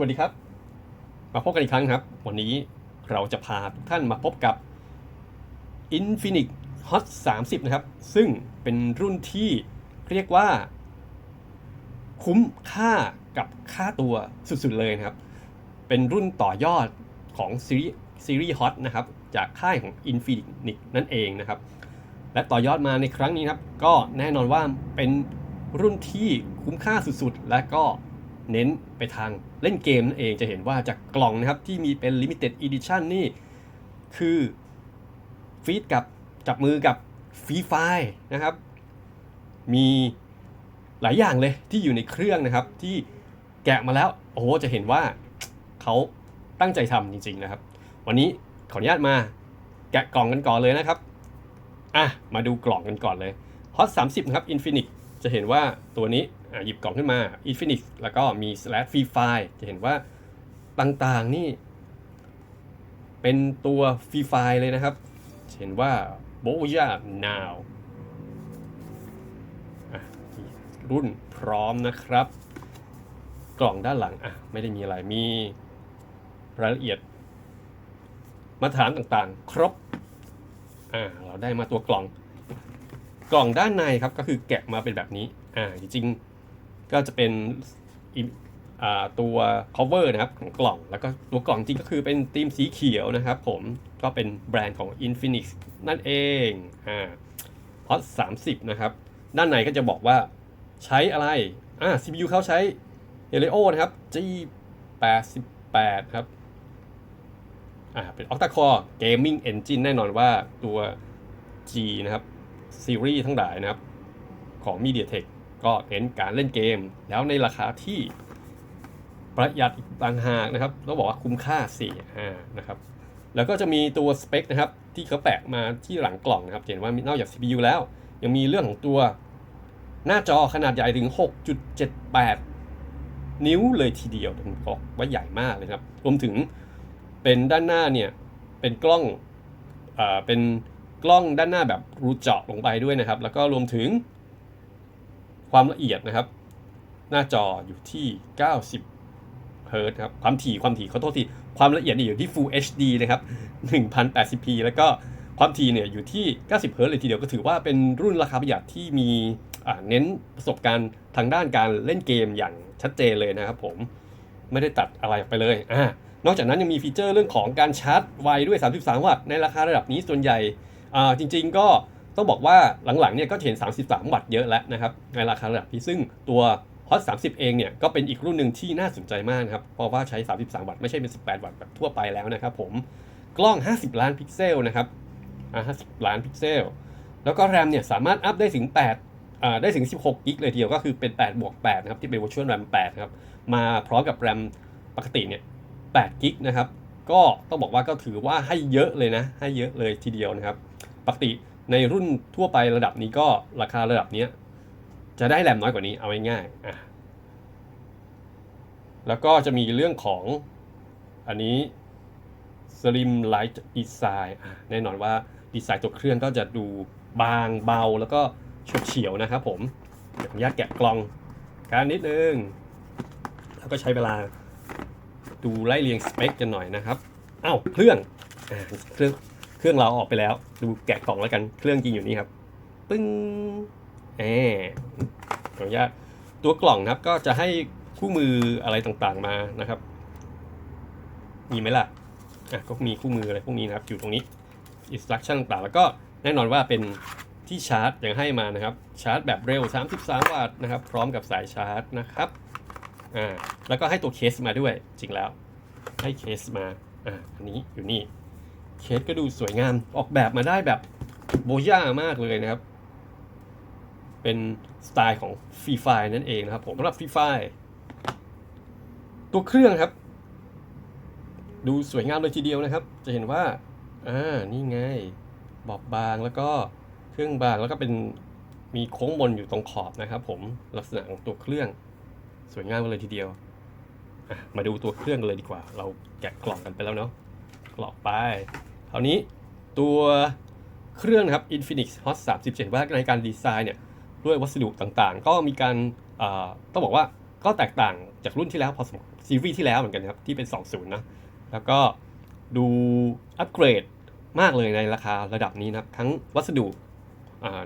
วัสดีครับ มาพบกันอีกครั้งครับ วันนี้เราจะพาทุกท่านมาพบกับ Infinix Hot 30 นะครับ ซึ่งเป็นรุ่นที่เรียกว่า คุ้มค่ากับค่าตัวสุดๆเลยนะครับ เป็นรุ่นต่อยอดของซีรีส์ซีรีส์ Hot นะครับ จากค่ายของ Infinix นั่นเองนะครับ และต่อยอดมาในครั้งนี้ครับ ก็แน่นอนว่าเป็นรุ่นที่คุ้มค่าสุดๆ และก็ เน้นไปทางเล่นเกมนั่นเองจะเห็นว่าจากกล่องนะครับที่มีเป็น Limited Edition นี่ คือฟีดกับจับมือกับฟรีไฟนะครับ มีหลายอย่างเลยที่อยู่ในเครื่องนะครับ ที่แกะมาแล้ว โอ้โหจะเห็นว่าเขาตั้งใจทำจริงๆนะครับ วันนี้ขออนุญาตมาแกะกล่องกันก่อนเลยนะครับอะมาดูกล่องกันก่อนเลย Hot 30นะครับ Infinix จะเห็นว่าตัวนี้ หยิบกล่องขึ้นมา Infinix แล้วก็มี slash free file จะเห็นว่าต่างๆนี่ เป็นตัวฟรีไฟล์เลยนะครับ เห็นว่า Boya Now รุ่นพร้อมนะครับ กล่องด้านหลังอะไม่ได้มีอะไรมีรายละเอียด มาตรฐานต่างๆ ครบอ่าเราได้มาตัวกล่อง กล่องด้านในครับก็คือแกะมาเป็นแบบนี้อ่าจริงๆ ก็จะเป็นตัว cover นะครับของกล่องแล้วก็ตัวกล่องจริงก็คือเป็นธีมสีเขียวนะครับผมก็เป็นแบรนด์ของ Infinix นั่นเองอ่า Hot 30 นะครับ ด้านในก็จะบอกว่าใช้อะไรอ่า CPU เขาใช้ Helio นะครับ G 88 ครับอ่าเป็น Octa Core Gaming Engine แน่นอนว่าตัว G นะครับซีรีส์ทั้งหลายนะครับของ MediaTek ก็เน้นการเล่นเกม แล้วในราคาที่ประหยัดอีกต่างหากนะครับต้องบอกว่าคุ้มค่า4อ่านะครับ แล้วก็จะมีตัวสเปคนะครับ ที่เขาแปะมาที่หลังกล่องนะครับ เห็นว่านอกจาก CPU แล้ว ยังมีเรื่องของตัวหน้าจอขนาดใหญ่ถึง 6.78 นิ้วเลยทีเดียวผมบอกว่าใหญ่มากเลยครับ รวมถึงเป็นด้านหน้าเนี่ย เป็นกล้องอ่าเป็นกล้องด้านหน้าแบบรูเจาะลงไปด้วยนะครับ แล้วก็รวมถึง ความละเอียดนะครับ หน้าจออยู่ที่ 90เฮิร์ตครับความถี่ความถี่เขาโทษทีความละเอียดนี่อยู่ที่ Full HD นะครับ 1080p แล้วก็ความถี่เนี่ยอยู่ที่ 90เฮิร์ตเลยทีเดียวก็ถือว่าเป็นรุ่นราคาประหยัดที่มีเน้นประสบการณ์ทางด้านการเล่นเกมอย่างชัดเจนเลยนะครับผมไม่ได้ตัดอะไรออกไปเลยอ่านอกจากนั้นยังมีฟีเจอร์เรื่องของการชาร์จไวด้วย 33 วัตต์ในราคาระดับนี้ส่วนใหญ่จริง ๆ ก็ ต้องบอกว่าหลังๆเนี่ยก็เห็น 33 วัตต์เยอะแล้วนะครับในราคาระดับนี้ซึ่งตัว Hot 30 เองเนี่ยก็เป็นอีกรุ่นหนึ่งที่น่าสนใจมากครับ เพราะว่าใช้ 33 วัตต์ไม่ใช่เป็น 18 วัตต์แบบทั่วไปแล้วนะครับผมกล้อง 50 ล้านพิกเซลนะครับอ่า50 ล้านพิกเซล แล้วก็แรมเนี่ยสามารถอัพได้ถึง8อ่าได้ถึง 16 กิกเลยทีเดียวก็คือเป็น 8 บวก 8 นะครับ ที่เป็น Virtual RAM 8 ครับ มาพร้อมกับแรมปกติเนี่ย 8 กิกนะครับ ก็ต้องบอกว่าก็ถือว่าให้เยอะเลยนะ ให้เยอะเลยทีเดียวนะครับ ปกติ ในรุ่นทั่วไประดับนี้ก็ราคาระดับนี้จะได้แรมน้อยกว่านี้เอาง่ายๆอะแล้วก็จะมีเรื่องของอันนี้ Slim Light Design อะแน่นอนว่าดีไซน์ตัวเครื่องก็จะดูบางเบาแล้วก็เฉดเฉียวนะครับผมเดี๋ยวผมอนุญาตแกะกล่องการนิดนึง แล้วก็ใช้เวลาดูไล่เรียงสเปคกันหน่อยนะครับ อ้าวเครื่องอเครื่อง เครื่องเราออกไปแล้ว ดูแกะกล่องแล้วกัน เครื่องจริงอยู่นี่ครับ ปึ้งแอขออนุญาตตัวกล่องนะครับก็จะให้คู่มืออะไรต่างๆมานะครับ มีไหมล่ะอะก็มีคู่มืออะไรพวกนี้นะครับ อยู่ตรงนี้ instruction ต่างๆแล้วก็แน่นอนว่าเป็นที่ชาร์จยังให้มานะครับ ชาร์จแบบเร็ว 33 วัตต์นะครับ พร้อมกับสายชาร์จนะครับอ่าแล้วก็ให้ตัวเคสมาด้วยจริงแล้ว ให้เคสมาอ่าอันนี้อยู่นี่ เคสก็ดูสวยงามออกแบบมาได้แบบโบย่ามากเลยนะครับ เป็นสไตล์ของฟรีไฟนั่นเองนะครับ ผมสำหรับฟรีไฟตัวเครื่องครับ ดูสวยงามเลยทีเดียวนะครับ จะเห็นว่าอ่านี่ไง บอบบางแล้วก็เครื่องบางแล้วก็เป็นมีโค้งมนอยู่ตรงขอบนะครับ ผมลักษณะของตัวเครื่อง สวยงามเลยทีเดียวมาดูตัวเครื่องเลยดีกว่า เราแกะกล่องกันไปแล้วเนาะกล่องไป คราวนี้ตัวเครื่องนะครับ Infinix Hot 30เห็นว่าในการดีไซน์เนี่ยด้วยวัสดุต่างๆ ก็มีการาต้องบอกว่าก็แตกต่างจากรุ่นที่แล้วพอสมซีรีส์ที่แล้วเหมือนกันครับที่เป็น 20 นะ แล้วก็ดูอัปเกรดมากเลยในราคาระดับนี้นะครับทั้งวัสดุ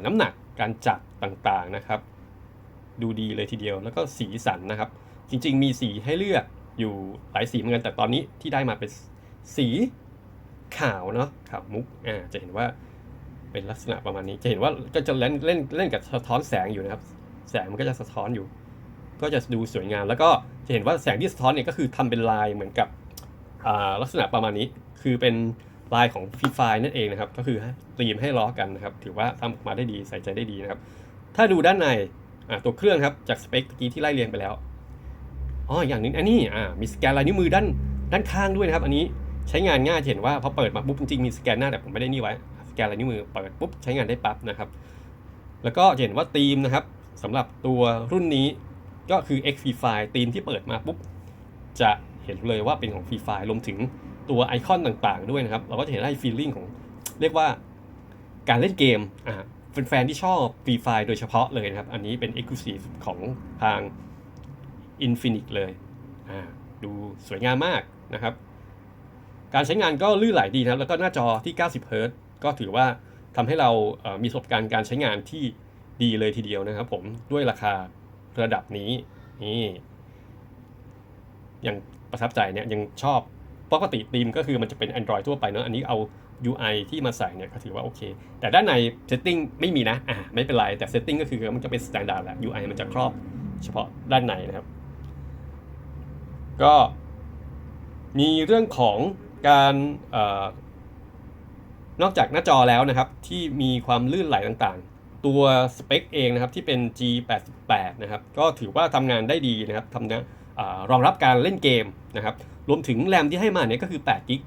น้ำหนักการจัดต่างๆนะครับ ดูดีเลยทีเดียวแล้วก็สีสันนะครับ จริงๆ มีสีให้เลือกอยู่หลายสีเหมือนกันแต่ตอนนี้ที่ได้มาเป็นสี ขาวเนาะขาวมุกอ่าจะเห็นว่าเป็นลักษณะประมาณนี้ จะเห็นว่าก็จะเล่นเล่นเล่นกับสะท้อนแสงอยู่นะครับ แสงมันก็จะสะท้อนอยู่ ก็จะดูสวยงาม แล้วก็จะเห็นว่าแสงที่สะท้อนเนี่ยก็คือทำเป็นลายเหมือนกับอ่าลักษณะประมาณนี้ คือเป็นลายของฟรีไฟนั่นเองนะครับ ก็คือตีมให้ล้อกันนะครับ ถือว่าทำออกมาได้ดีใส่ใจได้ดีนะครับ ถ้าดูด้านในอ่าตัวเครื่องครับ จากสเปคกี้ที่ไล่เรียงไปแล้ว อ๋อ อย่างหนึงอันนี้อ่ามีสแกนลายนิ้วมือด้านด้านข้างด้วยนะครับ อันนี้ ใช้งานง่ายเห็นว่าพอเปิดมาปุ๊บจริงๆมีสแกนหน้าแต่ผมไม่ได้นี่ไว้สแกนลายนิ้วมือเปิดปุ๊บใช้งานได้ปั๊บนะครับ แล้วก็เห็นว่าธีมนะครับสำหรับตัวรุ่นนี้ก็คือ XV Fire ธีมที่เปิดมาปุ๊บจะเห็นเลยว่าเป็นของ Free Fire รวมถึงตัวไอคอนต่างๆ ด้วยนะครับ เราก็จะเห็นได้ฟีลลิ่งของเรียกว่าการเล่นเกมอ่าแฟนๆที่ชอบ Free Fire โดยเฉพาะเลยนะครับ อันนี้เป็น Exclusive ของทาง Infinix เลยอ่าดูสวยงามมากนะครับ การใช้งานก็ลื่นไหลดีนะครับ แล้วก็หน้าจอที่90 Hz ก็ถือว่าทำให้เรามีประสบการณ์การใช้งานที่ดีเลยทีเดียวนะครับผมด้วยราคาระดับนี้นี่ยังประทับใจเนี่ยยังชอบปกติธีมก็คือมันจะเป็น Android ทั่วไปเนอะอันนี้เอา UI ที่มาใส่เนี่ยก็ถือว่าโอเค แต่ด้านใน Setting ไม่มีนะอ่าไม่เป็นไร แต่ Setting ก็คือมันจะเป็น Standard แหละ UI มันจะครอบเฉพาะด้านในนะครับ ก็มีเรื่องของ การออนอกจากหน้าจอแล้วนะครับ ที่มีความลื่นไหลต่างๆ ตัวสเปคเองนะครับที่เป็น G88 นะครับก็ถือว่าทำงานได้ดีนะครับทำนะอรองรับการเล่นเกมนะครับรวมถึงแรมที่ให้มาเนี่ยก็คือ8กิก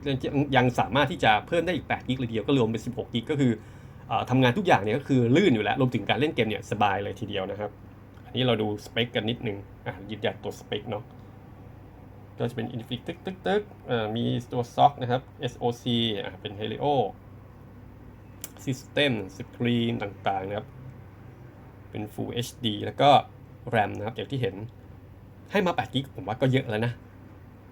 ยังสามารถที่จะเพิ่มได้อีก8กิกเลยเดียวก็รวมเป็น 16กิกก็คือออทำงานทุกอย่างเนี่ยก็คือลื่นอยู่แล้วรวมถึงการเล่นเกมเนี่ยสบายเลยทีเดียวนะครับ อันนี้เราดูสเปคกันนิดนึงอะยืนยันตัวสเปคเนาะ ก็จะเป็น Infix ตึกตึกตึกมีตัว SOC นะครับ SOC เป็น Helio System Screen ต่างๆนะครับ เป็น Full HD แล้วก็ RAM นะครับอย่างที่เห็นให้มา8กิกผมว่าก็เยอะแล้วนะ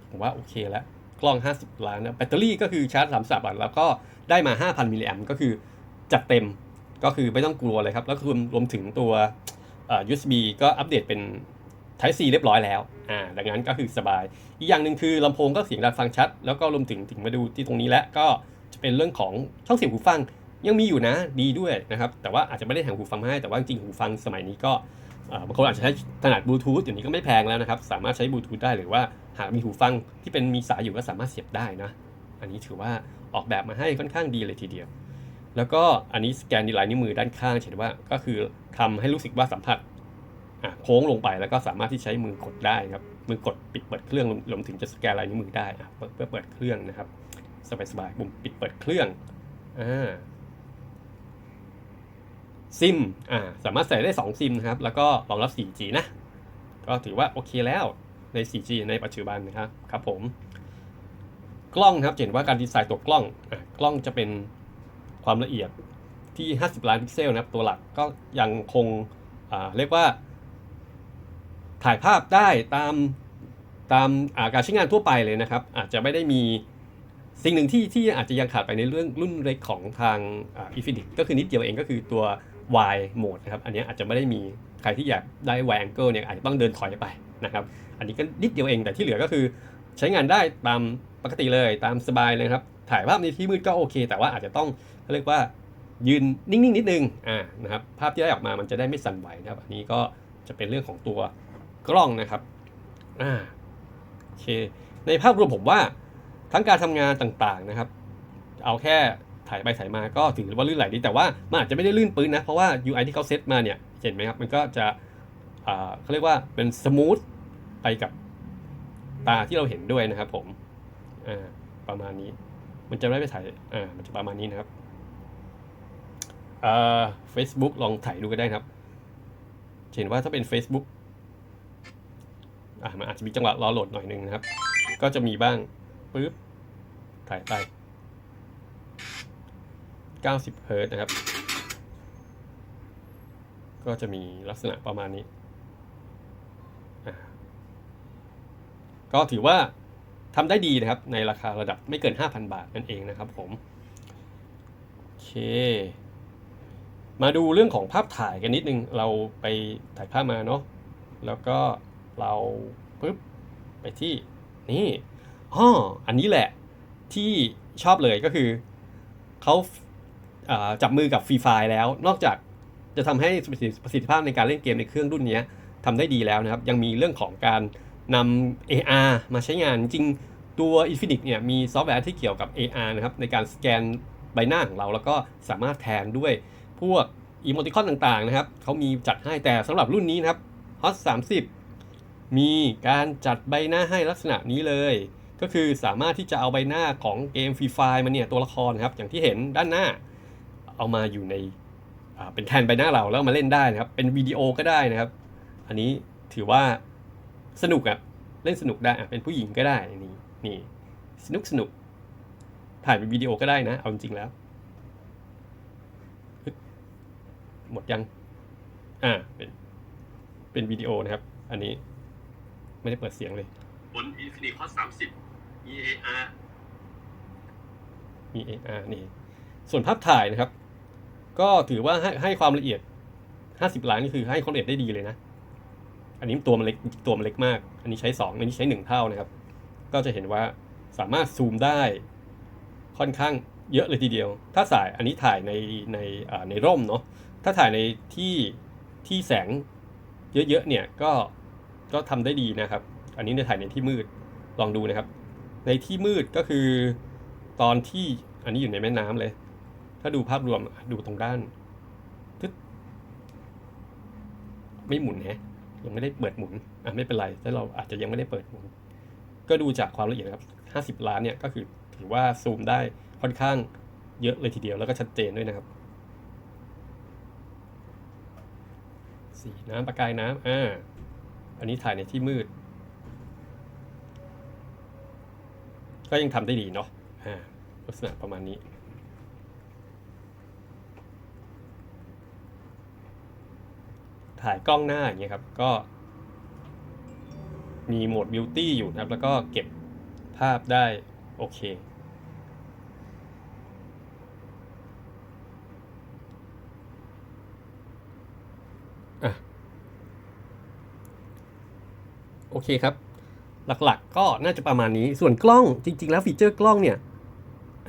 ผมว่าโอเคแล้ว กล้อง 50 ล้านนะแบตเตอรี่ก็คือชาร์จ3สัปแล้วก็ได้มา 5,000มิลลิแอมก็คือจัดเต็มก็คือไม่ต้องกลัวเลยครับ แล้วรวมรวมถึงตัว USB ก็อัปเดตเป็น Type C เรียบร้อยแล้วอ่าดังนั้นก็คือสบาย อีกอย่างหนึ่งคือลำโพงก็เสียงดังฟังชัด แล้วก็รวมถึงถึงมาดูที่ตรงนี้แล้วก็จะเป็นเรื่องของช่องเสียงหูฟังยังมีอยู่นะดีด้วยนะครับ แต่ว่าอาจจะไม่ได้แถมหูฟังมาให้แต่ว่าจริงๆหูฟังสมัยนี้ก็อ่าบางคนอาจจะใช้ถนัดบลูทูธอย่างนี้ก็ไม่แพงแล้วนะครับ สามารถใช้บลูทูธได้หรือว่าหากมีหูฟังที่เป็นมีสายอยู่ก็สามารถเสียบได้นะ อันนี้ถือว่าออกแบบมาให้ค่อนข้างดีเลยทีเดียว แล้วก็อันนี้สแกนดีไลน์นิ้วมือด้านข้างเห็นว่าก็คือทำให้รู้สึกว่าสัมผัสอะ โค้งลงไปแล้วก็สามารถที่ใช้มือกดได้ครับมือกดปิดเปิดเครื่องรวมถึงจะสแกนลายนิ้วมือได้เปิดเพื่อเปิดเครื่องนะครับสบายๆปุ่มปิดเปิดเครื่องอ่าซิมอ่าสามารถใส่ได้ 2 ซิมนะครับ แล้วก็รองรับ 4G นะ ก็ถือว่าโอเคแล้วใน 4G ในปัจจุบันนะครับครับผม กล้องครับเห็นว่าการดีไซน์ตัวกล้องอะกล้องจะเป็นความละเอียดที่ 50 ล้านพิกเซลนะครับ ตัวหลักก็ยังคงอ่าเรียกว่า ถ่ายภาพได้ตามตามาการใช้งานทั่วไปเลยนะครับ อาจจะไม่ได้มีสิ่งหนึ่งที่ที่อาจจะยังขาดไปในเรื่องรุ่นเล็กของทางอ่า Infinix ก็คือนิดเดียวเองก็คือตัว Y mode นะครับ อันนี้อาจจะไม่ได้มีใครที่อยากได้ Y angle เนี่ยอาจจะต้องเดินถอยไปนะครับ อันนี้ก็นิดเดียวเองแต่ที่เหลือก็คือ ใช้งานได้ตามปกติเลยตามสบายเลยครับ ถ่ายภาพในที่มืดก็โอเค แต่ว่าอาจจะต้องเขาเรียกว่ายืนนิ่งๆนิดนึงอ่านะครับภาพที่ได้ออกมามันจะได้ไม่สั่นไหวนะครับ อันนี้ก็จะเป็นเรื่องของตัว กล้องนะครับอ่าโอเคในภาพรวมผมว่าทั้งการทำงานต่างๆนะครับ เอาแค่ถ่ายไปถ่ายมาก็ถือว่าลื่นไหลดีแต่ว่ามันอาจจะไม่ได้ลื่นปื้นนะ เพราะว่า UI ที่เขาเซตมาเนี่ย เห็นไหมครับ มันก็จะอ่าเขาเรียกว่าเป็นสมูทไปกับตาที่เราเห็นด้วยนะครับผมอ่าประมาณนี้ มันจะไม่ไปถ่ายอ่ามันจะประมาณนี้นะครับอ่า Facebook ลองถ่ายดูก็ได้นะครับ เห็นว่าถ้าเป็น Facebook อะมันอาจจะมีจังหวะรอโหลดหน่อยหนึงนะครับ ก็จะมีบ้างปึ๊บถ่ายไป 90 เฮิร์ตนะครับ ก็จะมีลักษณะประมาณนี้ ก็ถือว่าทำได้ดีนะครับ ในราคาระดับไม่เกิน 5,000 บาทนั่นเองนะครับผม โอเค มาดูเรื่องของภาพถ่ายกันนิดนึง เราไปถ่ายภาพมาเนาะ แล้วก็ เราปึ๊บไปที่นี่อ๋ออันนี้แหละที่ชอบเลยก็คือเขาอ่าจับมือกับฟรีไฟแล้ว นอกจากจะทำให้ประสิทธิภาพในการเล่นเกมในเครื่องรุ่นนี้ทำได้ดีแล้วนะครับ ยังมีเรื่องของการนำ AR มาใช้งานจริงตัว Infinix เนี่ยมีซอฟต์แวร์ที่เกี่ยวกับ AR นะครับในการสแกนใบหน้าของเรา แล้วก็สามารถแทนด้วยพวกอีโมติคอนต่างๆนะครับเขามีจัดให้แต่สำหรับรุ่นนี้นะครับ Hot 30 มีการจัดใบหน้าให้ลักษณะนี้เลย ก็คือสามารถที่จะเอาใบหน้าของเกมฟรีไฟมาเนี่ยตัวละครครับอย่างที่เห็นด้านหน้า เอามาอยู่ในเป็นแทนใบหน้าเราแล้วมาเล่นได้นะครับ เป็นวิดีโอก็ได้นะครับ อันนี้ถือว่าสนุกอะเล่นสนุกได้เป็นผู้หญิงก็ได้นี่นี่สนุกสนุกถ่ายเป็นวิดีโอก็ได้นะ เอาจริงแล้ว หมดยัง อ่า เป็น เป็นวิดีโอนะครับ อันนี้ ไม่ได้เปิดเสียงเลย บน Infinix Hot 30 EAR มี AR นี่ ส่วนภาพถ่ายนะครับ ก็ถือว่าให้ให้ความละเอียด 50 ล้านนี่คือให้ความละเอียดได้ดีเลยนะ อันนี้ตัวมันเล็กตัวมันเล็กมาก อันนี้ใช้ 2 อันนี้ใช้ 1 เท่านะครับ ก็จะเห็นว่าสามารถซูมได้ค่อนข้างเยอะเลยทีเดียว ถ้าสายอันนี้ถ่ายในในอ่าในร่มเนาะ ถ้าถ่ายในที่ที่แสงเยอะๆเนี่ยก็ ก็ทำได้ดีนะครับ อันนี้ในถ่ายในที่มืดลองดูนะครับ ในที่มืดก็คือตอนที่อันนี้อยู่ในแม่น้ำเลย ถ้าดูภาพรวมดูตรงด้านทึดไม่หมุนแฮะยังไม่ได้เปิดหมุนอะไม่เป็นไรถ้าเราอาจจะยังไม่ได้เปิดหมุน ก็ดูจากความละเอียดครับ50ล้านเนี่ยก็คือถือว่าซูมได้ค่อนข้างเยอะเลยทีเดียวแล้วก็ชัดเจนด้วยนะครับ สีน้ำประกายน้ำอ่า อันนี้ถ่ายในที่มืด ก็ยังทำได้ดีเนาะลักษณะประมาณนี้ ถ่ายกล้องหน้าอย่างเงี้ยครับ ก็ มีโหมดบิวตี้อยู่นะครับ แล้วก็เก็บภาพได้โอเค อะ โอเคครับ หลักๆก็น่าจะประมาณนี้ส่วนกล้องจริง ๆ แล้วฟีเจอร์กล้องเนี่ย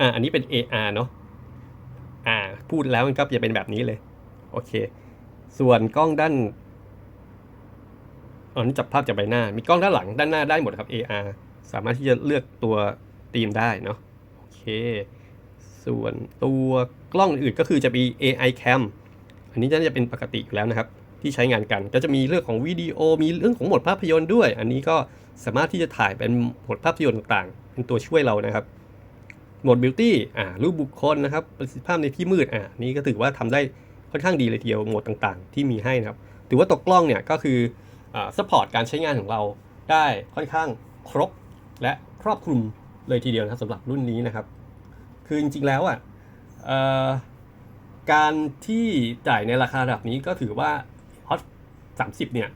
อ่าอันนี้เป็น AR เนาะอ่าพูดแล้วมันก็จะเป็นแบบนี้เลย โอเค ส่วนกล้องด้านอันนี้จับภาพจากใบหน้า มีกล้องด้านหลังด้านหน้าได้หมดครับ AR สามารถที่จะเลือกตัวธีมได้เนาะโอเค ส่วนตัวกล้องอื่นก็คือจะมี AI cam อันนี้จะเป็นปกติอยู่แล้วนะครับ ที่ใช้งานกัน ก็จะมีเรื่องของวิดีโอมีเรื่องของโหมดภาพยนตร์ด้วย อันนี้ก็สามารถที่จะถ่ายเป็นโหมดภาพยนตร์ต่างๆ เป็นตัวช่วยเรานะครับโหมดบิวตี้อ่ารูปบุคคลนะครับประสิทธิภาพในที่มืดอ่านี่ก็ถือว่าทำได้ค่อนข้างดีเลยทีเดียวโหมดต่างๆ ที่มีให้นะครับถือว่าตัวกล้องเนี่ยก็คืออ่าซัพพอร์ตการใช้งานของเราได้ค่อนข้างครบและครอบคลุมเลยทีเดียวนะครับสำหรับรุ่นนี้นะครับ คือจริงๆแล้วอะการที่จ่ายในราคาระดับนี้ก็ถือว่า 30เนี่ย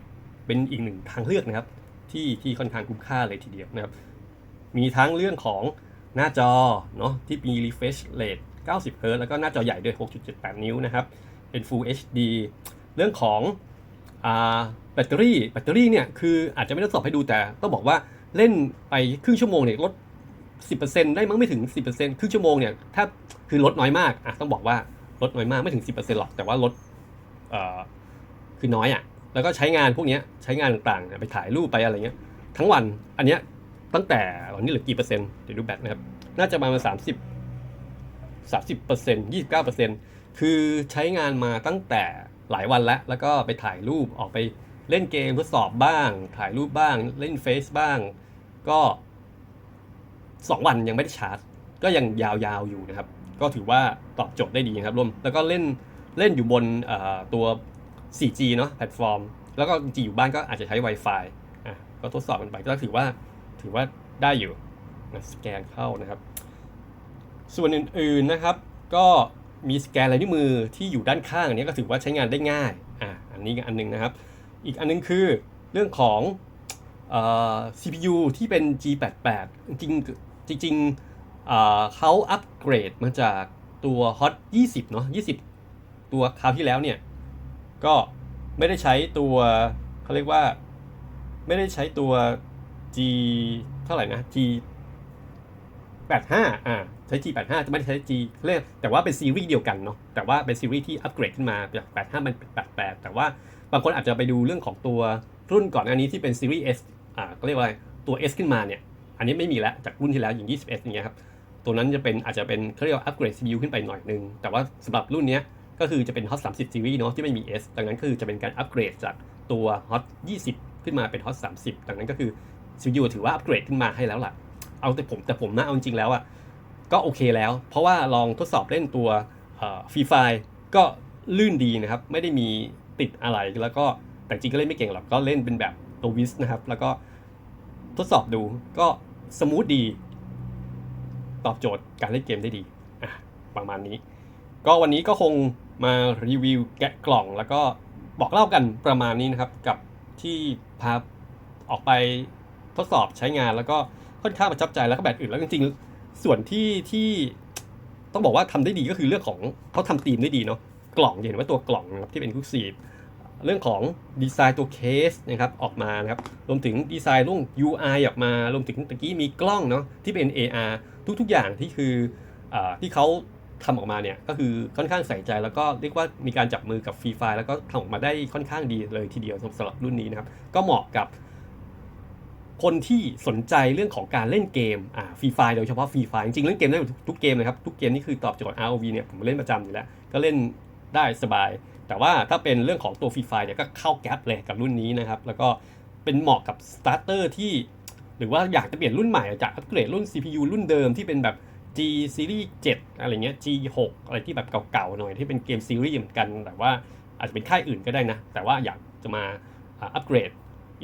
เป็นอีกหนึ่งทางเลือกนะครับที่ที่ค่อนข้างคุ้มค่าเลยทีเดียวนะครับมีทั้งเรื่องของหน้าจอเนาะที่มี refresh rate 90 Hz แล้วก็หน้าจอใหญ่ด้วย 6.78 นิ้วนะครับ เป็น Full HD เรื่องของอแบตเตอรี่แบตเตอรี่เนี่ยคืออาจจะไม่ได้สอบให้ดูแต่ต้องบอกว่าเล่นไปครึ่งชั่วโมงเนี่ยลด 10%ได้มั้งไม่ถึง 10%ครึ่งชั่วโมงเนี่ยถ้าคือลดน้อยมากอะต้องบอกว่าลดน้อยมากไม่ถึง 10%หรอกแต่ว่าลดคือน้อยอะ แล้วก็ใช้งานพวกนี้ใช้งานต่างๆไปถ่ายรูปไปอะไรเงี้ยทั้งวันอันเนี้ยตั้งแต่ตอนนี้เหลือกี่เปอร์เซ็นต์เดี๋ยวดูแบตนะครับ น่าจะประมาณสามสิบสามสิบเปอร์เซ็นต์ยี่สิบเก้าเปอร์เซ็นต์คือใช้งานมาตั้งแต่หลายวันแล้วแล้วก็ไปถ่ายรูปออกไปเล่นเกมทดสอบบ้าง ถ่ายรูปบ้าง เล่นเฟซบ้าง ก็สองวันยังไม่ได้ชาร์จ ก็ยังยาวๆอยู่นะครับ ก็ถือว่าตอบโจทย์ได้ดีนะครับร่วมแล้วก็เล่นเล่นอยู่บนตัว 4G เนาะแพลตฟอร์ม แล้วก็จริงอยู่บ้านก็อาจจะใช้ Wi-Fi อะก็ทดสอบกันไปก็ถือว่าถือว่าได้อยู่นะสแกนเข้านะครับ ส่วนอื่นๆนะครับ ก็มีสแกนลายนิ้วมือที่อยู่ด้านข้างอันนี้ก็ถือว่าใช้งานได้ง่ายอะอันนี้อันหนึงนะครับ อีกอันนึงคือเรื่องของเอ่อ CPU ที่เป็น G88 จริงจริงเอ่อเขาอัปเกรดมาจากตัว Hot 20 เนาะ20 ตัวคราวที่แล้วเนี่ย ก็ไม่ได้ใช้ตัวเขาเรียกว่า ไม่ได้ใช้ตัว G เท่าไหร่นะ G 85อ่าใช้ G 85จะไม่ได้ใช้ G เรียกแต่ว่าเป็นซีรีส์เดียวกันเนาะแต่ว่าเป็นซีรีส์ที่อัปเกรดขึ้นมาจาก85มันเป็น88 แต่ว่าบางคนอาจจะไปดูเรื่องของตัวรุ่นก่อนอันนี้ที่เป็นซีรีส์ S อ่าก็เรียกว่าตัว S ขึ้นมาเนี่ยอันนี้ไม่มีแล้วจากรุ่นที่แล้วอย่าง 21อย่างเงี้ยครับตัวนั้นจะเป็นอาจจะเป็นเขาเรียกว่าอัปเกรด CPU ขึ้นไปหน่อยนึงแต่ว่าสำหรับรุ่นเนี้ย ก็คือจะเป็น Hot 30 Series เนาะที่ไม่มี S ดังนั้นคือจะเป็นการอัปเกรดจากตัว Hot 20 ขึ้นมาเป็น Hot 30 ดังนั้นก็คือ CPU ถือว่าอัปเกรดขึ้นมาให้แล้วล่ะ เอาแต่ผมแต่ผมนะเอาจริงแล้วอะก็โอเคแล้ว เพราะว่าลองทดสอบเล่นตัวฟรีไฟก็ลื่นดีนะครับ ไม่ได้มีติดอะไรแล้วก็แต่จริงก็เล่นไม่เก่งหรอกก็เล่นเป็นแบบตัววิสนะครับ แล้วก็ทดสอบดูก็สมูทดี ตอบโจทย์การเล่นเกมได้ดี อะ ประมาณนี้ ก็วันนี้ก็คงมารีวิวแกะกล่อง แล้วก็บอกเล่ากันประมาณนี้นะครับ กับที่พาออกไปทดสอบใช้งานแล้วก็ค่อนข้างประทับใจแล้วก็แบบอื่นแล้วจริงๆ ส่วนที่ที่ต้องบอกว่าทำได้ดีก็คือเรื่องของเขาทำธีมได้ดีเนาะกล่องเห็นว่าตัวกล่องนะครับที่เป็นคุกซีเรื่องของดีไซน์ตัวเคสนะครับออกมานะครับรวมถึงดีไซน์รื่ง UI ออกมารวมถึงตะกี้มีกล้องเนาะที่เป็น AR ทุกๆอย่างที่คืออที่เขา ทำออกมาเนี่ยก็คือค่อนข้างใส่ใจแล้วก็เรียกว่ามีการจับมือกับฟรีไฟแล้วก็ทำออกมาได้ค่อนข้างดีเลยทีเดียวสำหรับรุ่นนี้นะครับ ก็เหมาะกับ คนที่สนใจเรื่องของการเล่นเกมอ่าฟรีไฟโดยเฉพาะฟรีไฟจริงๆเล่นเกมได้ทุกทุกเกมเลยครับทุกเกมนี่คือตอบโจทย์ ROV เนี่ยผมเล่นประจำอยู่แล้ว ก็เล่นได้สบาย แต่ว่าถ้าเป็นเรื่องของตัวฟรีไฟเนี่ยก็เข้าแก๊ปเลยกับรุ่นนี้นะครับ แล้วก็เป็นเหมาะกับสตาร์เตอร์ที่หรือว่าอยากจะเปลี่ยนรุ่นใหม่จากอัปเกรดรุ่น CPU รุ่นเดิมที่เป็นแบบ G Series 7 อะไรเงี้ย G6 อะไรที่แบบเก่าๆหน่อยที่เป็นเกมซีรีส์เหมือนกันแต่ว่าอาจจะเป็นค่ายอื่นก็ได้นะ แต่ว่าอยากจะมาอัปเกรด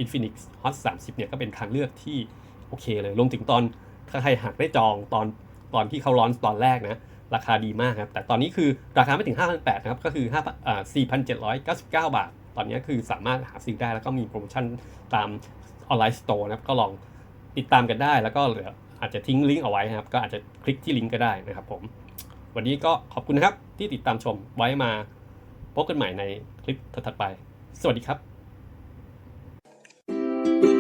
Infinix Hot 30 เนี่ยก็เป็นทางเลือกที่โอเคเลยรวมถึงตอนถ้าใครหากได้จองตอนตอนที่เขาร้อนตอนแรกนะ ราคาดีมากครับ แต่ตอนนี้คือราคาไม่ถึง 5,800นะครับ ก็คือ5อ่า4,799 บาท ตอนนี้คือสามารถหาซื้อได้แล้วก็มีโปรโมชั่นตามออนไลน์สโตร์นะครับ ก็ลองติดตามกันได้แล้วก็เหลือ อาจจะทิ้งลิงก์เอาไว้นะครับ ก็อาจจะคลิกที่ลิงก์ก็ได้นะครับผม วันนี้ก็ขอบคุณนะครับที่ติดตามชมไว้มาพบกันใหม่ในคลิปถัดไป สวัสดีครับ